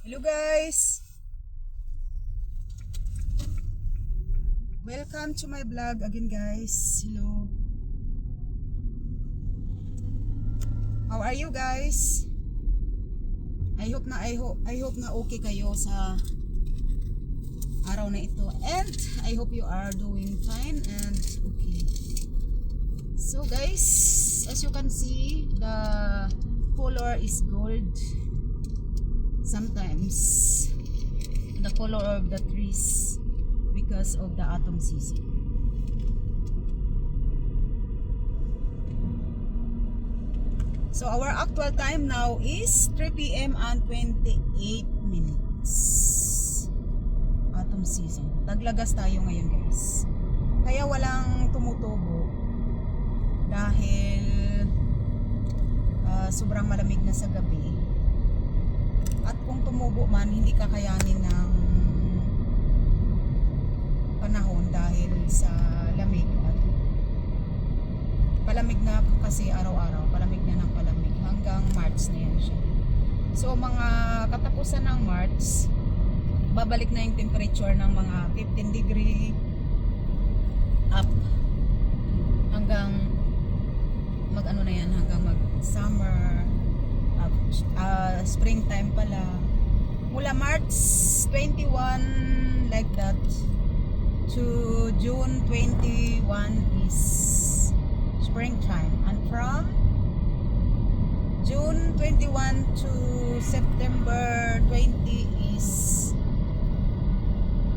Hello guys! Welcome to my vlog again guys. Hello. How are you guys? I hope na I hope I hope na okay kayo sa araw na ito and I hope you are doing fine and okay. So guys, as you can see, the color is gold sometimes the color of the trees because of the autumn season. So our actual time now is 3 p.m. and 28 minutes. Autumn season. Taglagas tayo ngayon guys. Kaya walang tumutubo dahil ah, sobrang malamig na sa gabi. At kung tumubo man, hindi kakayanin ng panahon dahil sa lamig. At palamig na kasi araw-araw, palamig na ng palamig. Hanggang March na yan siya. So mga katapusan ng March, babalik na yung temperature ng mga 15 degree up. Hanggang mag ano na yan? Hanggang mag summer uh, uh, springtime pala. Mula March 21 like that to June 21 is springtime. And from June 21 to September 20 is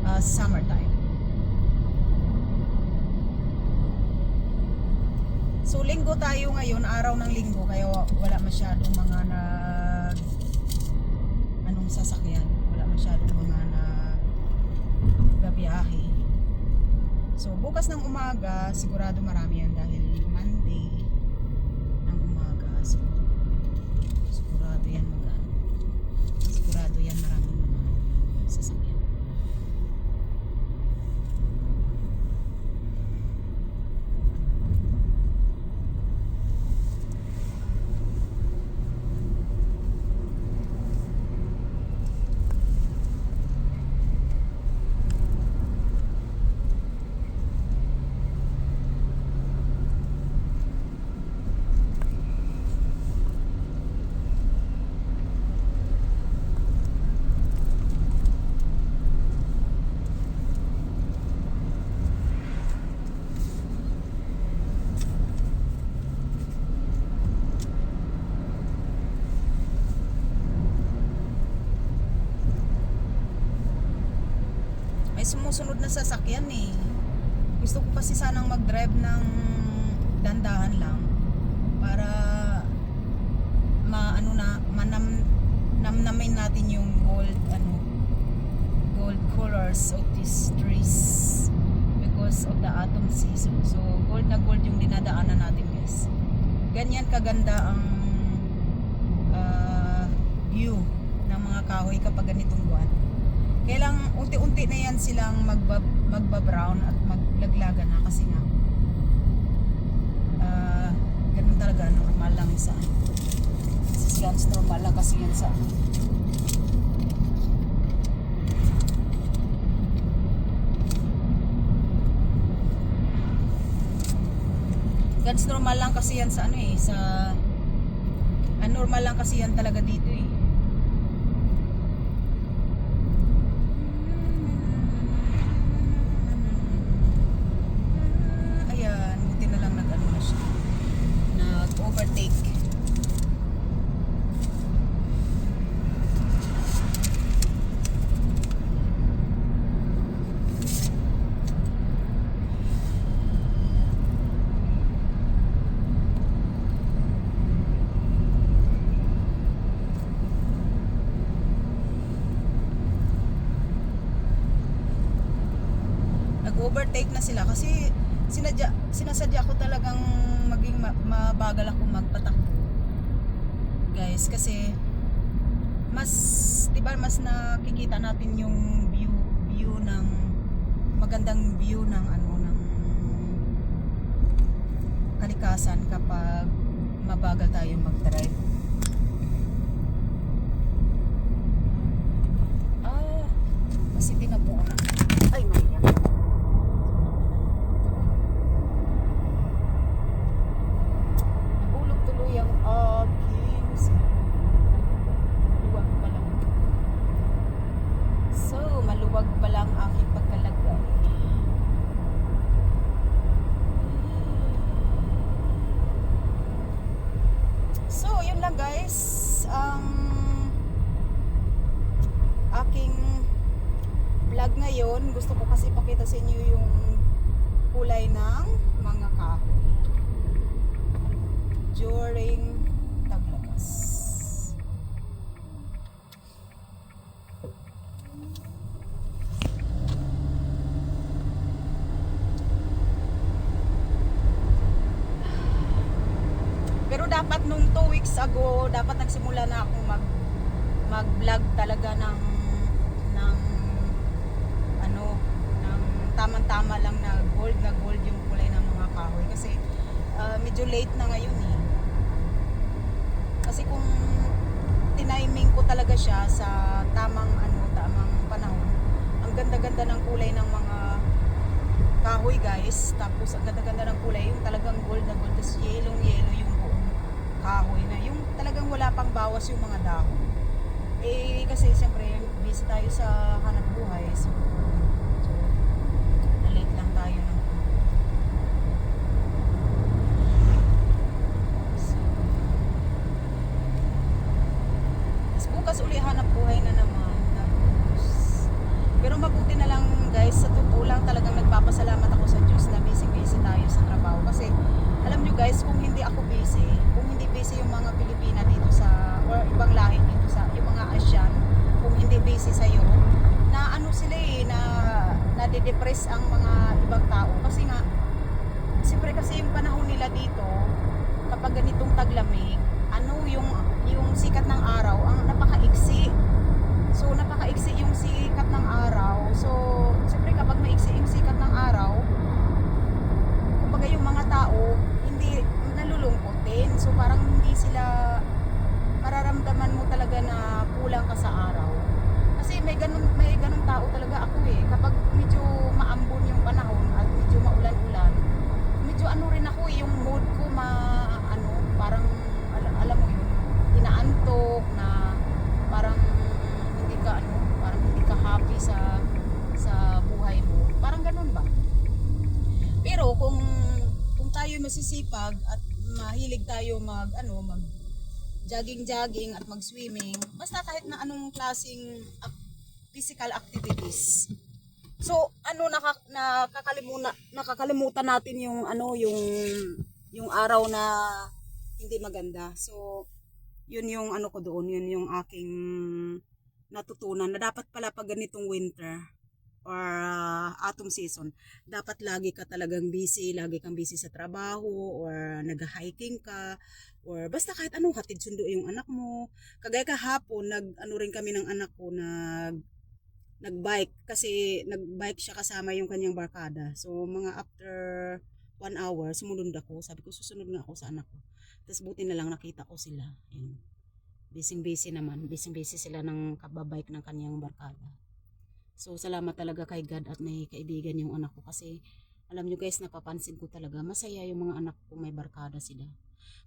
uh, summertime. So linggo tayo ngayon, araw ng linggo kaya wa- wala masyadong mga anong sasakyan, wala masyadong mga nag babiyahe. So bukas ng umaga, sigurado marami yan dahil Monday ng umaga. So, sigurado yan mag sigurado yan maraming mga sasakyan. may sumusunod na sasakyan eh. Gusto ko kasi sanang mag-drive ng dandahan lang para maano na manam namnamin natin yung gold ano gold colors of these trees because of the autumn season. So gold na gold yung dinadaanan natin guys. Ganyan kaganda ang ah, view ng mga kahoy kapag ganitong buwan. Kailang unti-unti na yan silang magba, magba-brown at maglaglaga na kasi nga ah, ganun talaga normal lang sa sa guns normal lang kasi yan sa guns normal lang kasi yan sa ano eh sa ah, lang kasi yan talaga dito eh Ayan, buti na lang nag-ano na siya. Nag-overtake. Nag-overtake na sila kasi sinadya, sinasadya ko talagang maging ma- mabagal ako magpatakbo guys. Kasi mas 'di ba mas nakikita natin yung view view ng magandang view ng ano ng kalikasan kapag mabagal tayo mag-drive. Lang guys, ang aking vlog ngayon, gusto ko kasi pakita sa inyo yung kulay ng mga kahoy during taglagas. Pero dapat nung 2 weeks ago, dapat nagsimula na akong mag mag-vlog talaga ng ng ano, ng tamang-tama lang na gold na gold yung kulay ng mga kahoy kasi ah, medyo late na ngayon eh. Kasi kung tiniming ko talaga siya sa tamang ano, tamang panahon, ang ganda-ganda ng kulay ng mga kahoy guys. Tapos ang ganda-ganda ng kulay, yung talagang gold na gold, tapos yellow yellow yung kahoy na yung talagang wala pang bawas yung mga dahon. Eh kasi siyempre busy tayo sa hanap buhay. So, na-late lang tayo ng So, tapos bukas uli hanap buhay na naman. Tapos, pero mabuti na lang guys, sa totoo lang talagang nagpapasalamat ako sa Diyos na busy-busy tayo sa trabaho. Kasi alam nyo guys, kung hindi ako busy, kung hindi busy yung mga Pilipina dito sa, or ibang lahi dito sa, yung mga Asian, kung hindi busy sa'yo, na ano sila eh, na nade-depress ang mga ibang tao. Kasi nga, siyempre kasi yung panahon nila dito, kapag ganitong taglamig, ano yung yung sikat ng araw, ang napakaiksi. So napakaiksi yung sikat ng araw. So siyempre kapag maiksi yung sikat ng araw, kumbaga yung mga tao hindi nalulungkot din. So parang hindi sila mararamdaman mo talaga na kulang ka sa araw. Kasi may ganun may ganun tao talaga ako eh. Kapag medyo maambon yung panahon at medyo maulan-ulan, medyo ano rin ako eh, yung mood ko ma ano, parang al- alam mo yun, inaantok na parang hindi ka ano, parang hindi ka happy sa sa buhay mo. Parang ganun ba? Pero kung kung tayo masisipag at mahilig tayo mag ano, mag jogging-jogging at mag-swimming, basta kahit na anong klaseng ac- physical activities. So, ano naka, nakakalimutan nakakalimutan natin yung ano yung yung araw na hindi maganda. So, yun yung ano ko doon, yun yung aking natutunan na dapat pala pag ganitong winter or uh, autumn season, dapat lagi ka talagang busy, lagi kang busy sa trabaho or nag-hiking ka or basta kahit anong hatid sundo yung anak mo. Kagaya kahapon, nag ano rin kami ng anak ko nag nagbike kasi nagbike siya kasama yung kanyang barkada. So mga after one hour, sumunod ako. Sabi ko, susunod nga ako sa anak ko. Tapos buti na lang nakita ko sila. Yun. Busy-busy naman. Busy-busy sila ng kababike ng kanyang barkada. So salamat talaga kay God at may kaibigan yung anak ko kasi alam nyo guys, napapansin ko talaga masaya yung mga anak ko may barkada sila.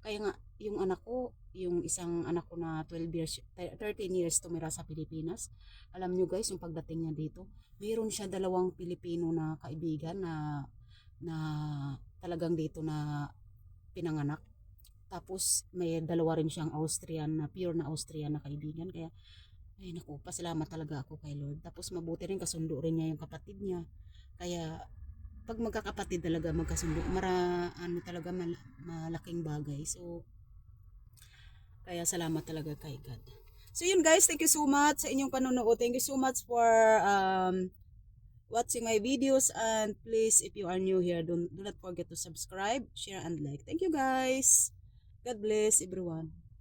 Kaya nga, yung anak ko, yung isang anak ko na 12 years, 13 years tumira sa Pilipinas, alam nyo guys, yung pagdating niya dito, mayroon siya dalawang Pilipino na kaibigan na na talagang dito na pinanganak. Tapos may dalawa rin siyang Austrian na pure na Austrian na kaibigan. Kaya ay naku, pasalamat talaga ako kay Lord. Tapos mabuti rin kasundo rin niya yung kapatid niya. Kaya pag magkakapatid talaga magkasundo, mara ano talaga mal, malaking bagay. So kaya salamat talaga kay God. So yun guys, thank you so much sa inyong panonood. Thank you so much for um, watching my videos and please if you are new here, don't, do not forget to subscribe, share and like. Thank you guys. God bless everyone.